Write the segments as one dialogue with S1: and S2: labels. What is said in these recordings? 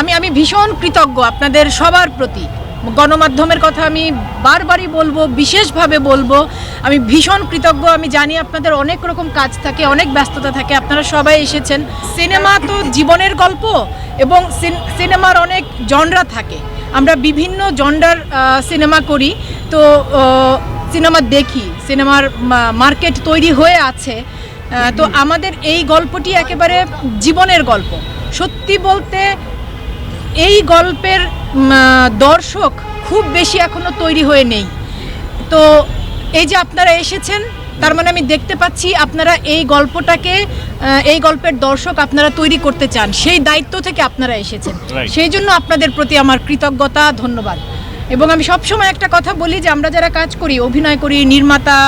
S1: আমি আমি ভীষণ কৃতজ্ঞ আপনাদের সবার প্রতি। গণমাধ্যমের কথা আমি বারবারই বলব, বিশেষভাবে বলব। আমি ভীষণ কৃতজ্ঞ, আমি জানি আপনাদের অনেক রকম কাজ থাকে, অনেক ব্যস্ততা থাকে, আপনারা সবাই এসেছেন। সিনেমা তো জীবনের গল্প এবং সিনেমার অনেক জনরা থাকে। আমরা বিভিন্ন জনরার সিনেমা করি। তো সিনেমা দেখি, সিনেমার মার্কেট তৈরি হয়ে আছে। তো আমাদের এই গল্পটি একেবারে জীবনের গল্প। সত্যি বলতে এই গল্পের দর্শক খুব বেশি এখনও তৈরি হয়ে নেই। তো এই যে আপনারা এসেছেন তার মানে আমি দেখতে পাচ্ছি আপনারা এই গল্পটাকে এই গল্পের দর্শক আপনারা তৈরি করতে চান। সেই দায়িত্ব থেকে আপনারা এসেছেন। সেই জন্য আপনাদের প্রতি আমার কৃতজ্ঞতা ধন্যবাদ। এবং আমি সবসময় একটা কথা বলি যে আমরা যারা কাজ করি অভিনয় করি নির্মাতা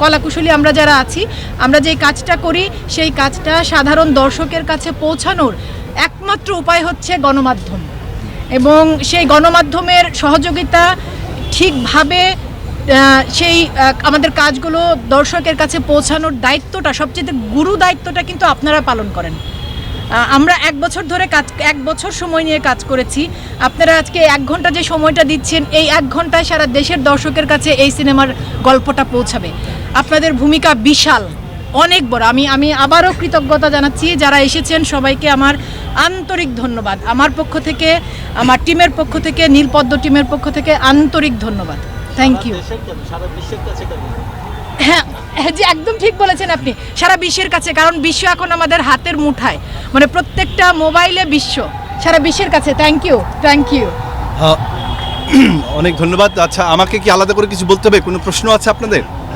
S1: কলাকুশলী আমরা যারা আছি আমরা যে কাজটা করি সেই কাজটা সাধারণ দর্শকের কাছে পৌঁছানোর একমাত্র উপায় হচ্ছে গণমাধ্যম। এবং সেই গণমাধ্যমের সহযোগিতা ঠিকভাবে সেই আমাদের কাজগুলো দর্শকের কাছে পৌঁছানোর দায়িত্বটা, সবচেয়ে গুরু দায়িত্বটা কিন্তু আপনারা পালন করেন। আমরা এক বছর ধরে কাজ, এক বছর সময় নিয়ে কাজ করেছি। আপনারা আজকে এক ঘণ্টা যে সময়টা দিচ্ছেন, এই এক ঘন্টায় সারা দেশের দর্শকের কাছে এই সিনেমার গল্পটা পৌঁছাবে। আপনাদের ভূমিকা বিশাল। অনেক বড়। আমি আমি আবারও কৃতজ্ঞতা জানাচ্ছি যারা এসেছেন সবাইকে আমার আন্তরিক ধন্যবাদ। আমার পক্ষ থেকে আমার টিমের পক্ষ থেকে নীলপদ্ম টিমের পক্ষ থেকে আন্তরিক ধন্যবাদ। থ্যাংক ইউ হ্যাঁ হ্যাঁ জি একদম ঠিক বলেছেন আপনি। সারা বিশ্বের কাছে কারণ বিশ্ব এখন আমাদের হাতের মুঠায়। মানে প্রত্যেকটা মোবাইলে বিশ্ব। সারা বিশ্বের কাছে থ্যাংক ইউ থ্যাংক ইউ
S2: অনেক ধন্যবাদ। আচ্ছা আমাকে কি আলাদা করে কিছু বলতে হবে? কোনো প্রশ্ন আছে আপনাদের?